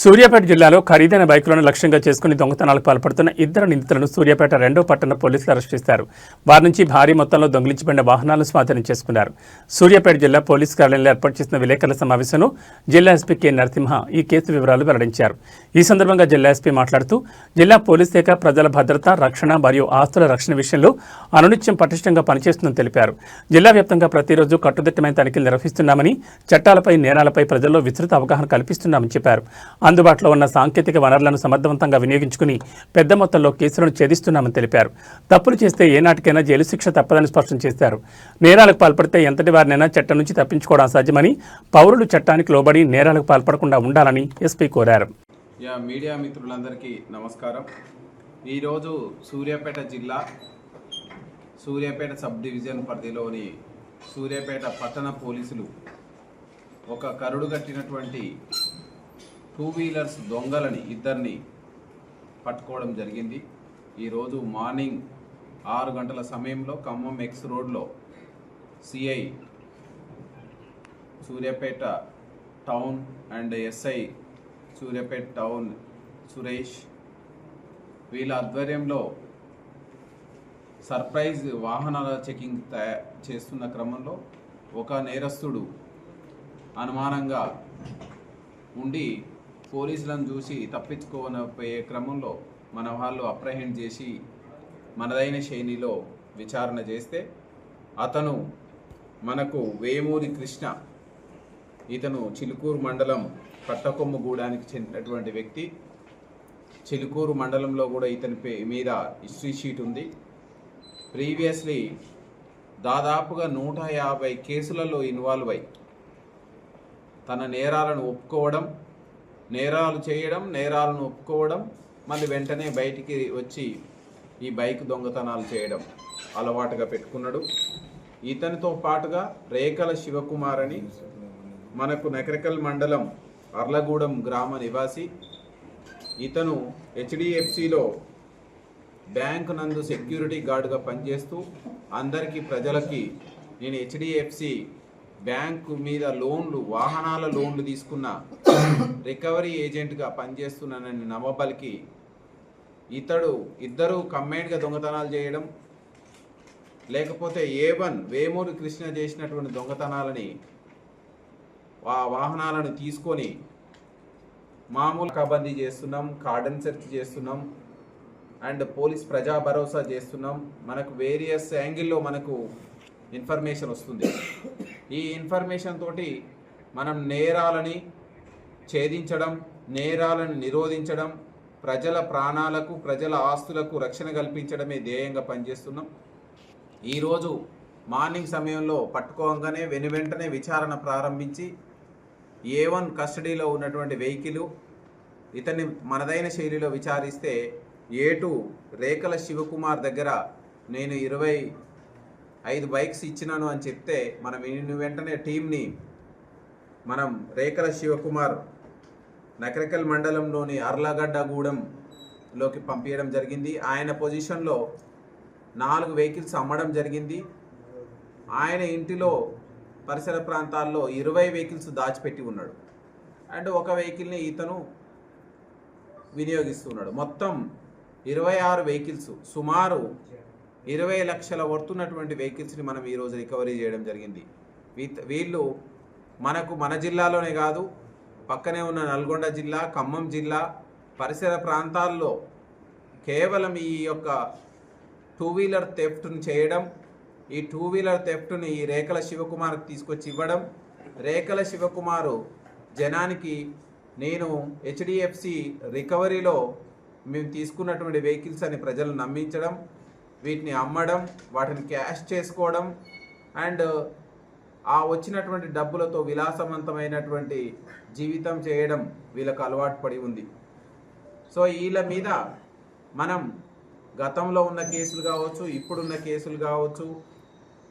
సూర్యాపేట జిల్లాలో ఖరీదైన బైకులను లక్ష్యంగా చేసుకుని దొంగతనాలకు పాల్పడుతున్న ఇద్దరు నిందితులను సూర్యాపేట రెండో పట్టణ పోలీసులు అరెస్ట్ చేశారు. వారి నుంచి భారీ మొత్తంలో దొంగిలించబడిన వాహనాలను స్వాధీనం చేసుకున్నారు. సూర్యాపేట జిల్లా పోలీస్ కార్యాలయంలో ఏర్పాటు చేసిన విలేకరుల సమావేశంలో జిల్లా ఎస్పీ కె. నరసింహ ఈ కేసు వివరాలు వెల్లడించారు. ఈ సందర్భంగా జిల్లా ఎస్పీ మాట్లాడుతూ జిల్లా పోలీస్ శాఖ ప్రజల భద్రత రక్షణ మరియు ఆస్తుల రక్షణ విషయంలో అనునిత్యం పటిష్టంగా పనిచేస్తుందని తెలిపారు. జిల్లా వ్యాప్తంగా ప్రతిరోజు కట్టుదిట్టమైన తనిఖీలు నిర్వహిస్తున్నామని చట్టాలపై నేరాలపై ప్రజల్లో విస్తృత అవగాహన కల్పిస్తున్నామని చెప్పారు. అందుబాటులో ఉన్న సాంకేతిక వనరులను సమర్థవంతంగా వినియోగించుకుని పెద్ద మొత్తంలో కేసులను ఛేదిస్తున్నామని తెలిపారు. తప్పులు చేస్తే ఏనాటికైనా జైలు శిక్ష తప్పదని స్పష్టం చేశారు. నేరాలకు పాల్పడితే ఎంతటి వారినైనా చట్టం నుంచి తప్పించుకోవడం అసాధ్యమని పౌరులు చట్టానికి లోబడి నేరాలకు పాల్పడకుండా ఉండాలని ఎస్పీ కోరారు. యా మీడియా మిత్రులందరికీ నమస్కారం. ఈరోజు సూర్యాపేట జిల్లా సూర్యాపేట సబ్ డివిజన్ పరిధిలోని సూర్యాపేట పట్టణ పోలీసులు ఒక కరుడు కట్టినటువంటి టూ వీలర్స్ దొంగలని ఇద్దరిని పట్టుకోవడం జరిగింది. ఈరోజు మార్నింగ్ ఆరు గంటల సమయంలో ఖమ్మం ఎక్స్ రోడ్లో CI Suryapet town and SI Suryapet town Suresh వీళ్ళ ఆధ్వర్యంలో సర్ప్రైజ్ వాహనాల చెకింగ్ తయా చేస్తున్న క్రమంలో ఒక నేరస్తుడు అనుమానంగా ఉండి పోలీసులను చూసి తప్పించుకోనపోయే క్రమంలో మన వాళ్ళు అప్రహెండ్ చేసి మనదైన శైలిలో విచారణ చేస్తే అతను మనకు వేమూరి కృష్ణ ఇతను చిలుకూరు మండలం కట్టకొమ్ముగూడానికి చెందినటువంటి వ్యక్తి. చిలుకూరు మండలంలో కూడా ఇతని పే మీద హిస్టరీ షీట్ ఉంది. ప్రీవియస్లీ దాదాపుగా నూట యాభై కేసులలో ఇన్వాల్వ్ అయి తన నేరాలను ఒప్పుకోవడం నేరాలు చేయడం నేరాలను ఒప్పుకోవడం మళ్ళీ వెంటనే బయటికి వచ్చి ఈ బైక్ దొంగతనాలు చేయడం అలవాటుగా పెట్టుకున్నాడు. ఇతనితో పాటుగా రేఖల శివకుమార్ అని మనకు నకరికల్ మండలం అర్లగూడెం గ్రామ నివాసి. ఇతను హెచ్డిఎఫ్సిలో బ్యాంకు నందు సెక్యూరిటీ గార్డుగా పనిచేస్తూ అందరికీ ప్రజలకి నేను హెచ్డిఎఫ్సి బ్యాంకు మీద లోన్లు వాహనాల లోన్లు తీసుకున్న రికవరీ ఏజెంట్గా పనిచేస్తున్నానని నవబలికి ఇతడు ఇద్దరు కంబైన్డ్గా దొంగతనాలు చేయడం లేకపోతే ఏ వన్ వేమూరి కృష్ణ చేసినటువంటి దొంగతనాలని ఆ వాహనాలను తీసుకొని మామూలు కబందీ చేస్తున్నాం కార్డన్ సెర్చ్ చేస్తున్నాం అండ్ పోలీస్ ప్రజా భరోసా చేస్తున్నాం. మనకు వేరియస్ యాంగిల్లో మనకు ఇన్ఫర్మేషన్ వస్తుంది. ఈ ఇన్ఫర్మేషన్ తోటి మనం నేరాలని ఛేదించడం నేరాలను నిరోధించడం ప్రజల ప్రాణాలకు ప్రజల ఆస్తులకు రక్షణ కల్పించడమే ధ్యేయంగా పనిచేస్తున్నాం. ఈరోజు మార్నింగ్ సమయంలో పట్టుకోగానే వెను వెంటనే విచారణ ప్రారంభించి ఏ వన్ కస్టడీలో ఉన్నటువంటి వెహికల్ ఇతన్ని మనదైన శైలిలో విచారిస్తే ఏ టూ శివకుమార్ దగ్గర నేను ఇరవై ఐదు బైక్స్ ఇచ్చినాను అని చెప్తే మనం వెంటనే టీంని మనం రేఖల శివకుమార్ నకరికల్ మండలంలోని అర్లగడ్డగూడెంలోకి పంపించడం జరిగింది. ఆయన పొజిషన్లో నాలుగు వెహికల్స్ అమ్మడం జరిగింది. ఆయన ఇంటిలో పరిసర ప్రాంతాల్లో ఇరవై వెహికల్స్ దాచిపెట్టి ఉన్నాడు. అండ్ ఒక వెహికల్ని ఇతను వినియోగిస్తున్నాడు. మొత్తం ఇరవై ఆరు వెహికల్స్ సుమారు ఇరవై లక్షల వర్తున్నటువంటి వెహికల్స్ని మనం ఈరోజు రికవరీ చేయడం జరిగింది. వీత్- వీళ్ళు మనకు మన జిల్లాలోనే కాదు పక్కనే ఉన్న నల్గొండ జిల్లా ఖమ్మం జిల్లా పరిసర ప్రాంతాల్లో కేవలం ఈ యొక్క టూ వీలర్ థెఫ్ట్ను చేయడం ఈ టూ వీలర్ థెఫ్ట్ని ఈ రేఖల శివకుమార్కి తీసుకొచ్చి ఇవ్వడం రేఖల శివకుమారు జనానికి నేను హెచ్డిఎఫ్సి రికవరీలో మేము తీసుకున్నటువంటి వెహికల్స్ అని ప్రజలు నమ్మించడం వీటిని అమ్మడం వాటిని క్యాష్ చేసుకోవడం అండ్ ఆ వచ్చినటువంటి డబ్బులతో విలాసవంతమైనటువంటి జీవితం చేయడం వీళ్ళకు అలవాటు పడి ఉంది. సో వీళ్ళ మీద మనం గతంలో ఉన్న కేసులు కావచ్చు ఇప్పుడున్న కేసులు కావచ్చు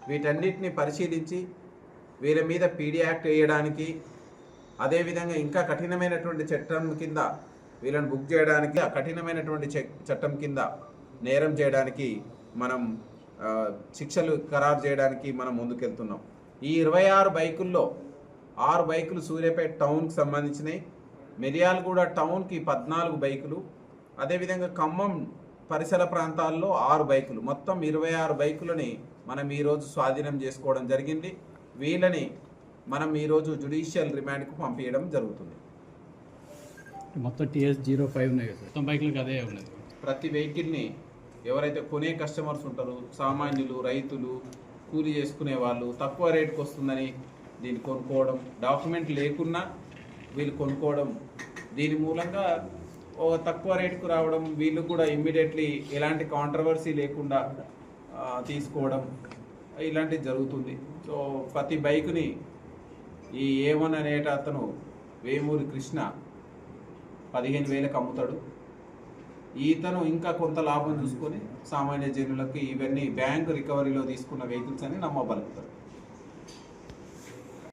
వీటన్నిటిని పరిశీలించి వీళ్ళ మీద పీడీ యాక్ట్ వేయడానికి అదేవిధంగా ఇంకా కఠినమైనటువంటి చట్టం కింద వీళ్ళని బుక్ చేయడానికి ఆ కఠినమైనటువంటి చట్టం కింద నేరం చేయడానికి మనం శిక్షలు ఖరారు చేయడానికి మనం ముందుకెళ్తున్నాం. ఈ ఇరవై ఆరు బైకుల్లో ఆరు బైకులు సూర్యాపేట టౌన్కి సంబంధించినవి మిర్యాలగూడ టౌన్కి పద్నాలుగు బైకులు. అదేవిధంగా ఖమ్మం పరిసర ప్రాంతాల్లో ఆరు బైకులు. మొత్తం ఇరవై ఆరు బైకులని మనం ఈరోజు స్వాధీనం చేసుకోవడం జరిగింది. వీళ్ళని మనం ఈరోజు జుడిషియల్ రిమాండ్కు పంపించడం జరుగుతుంది. మొత్తం టీఎస్ జీరో ఫైవ్ ఉన్నాయి మొత్తం బైక్లకు అదే ఉన్నది. ప్రతి వెహికల్ని ఎవరైతే కొనే కస్టమర్స్ ఉంటారో సామాన్యులు రైతులు కూలి చేసుకునే వాళ్ళు తక్కువ రేటుకు వస్తుందని దీన్ని కొనుక్కోవడం డాక్యుమెంట్ లేకున్నా వీళ్ళు కొనుక్కోవడం దీని మూలంగా ఒక తక్కువ రేటుకు రావడం వీళ్ళు కూడా ఇమ్మీడియట్లీ ఎలాంటి కాంట్రవర్సీ లేకుండా తీసుకోవడం ఇలాంటివి జరుగుతుంది. సో ప్రతి బైక్ని ఈ ఏమన్ అనేట అతను వేమూరి కృష్ణ పదిహేను వేలకు అమ్ముతాడు. ఈతను ఇంకా కొంత లాభం చూసుకొని సామాన్య జనులకి ఇవన్నీ బ్యాంక్ రికవరీలో తీసుకున్న వెహికల్స్ అని నమ్మబలుగుతారు.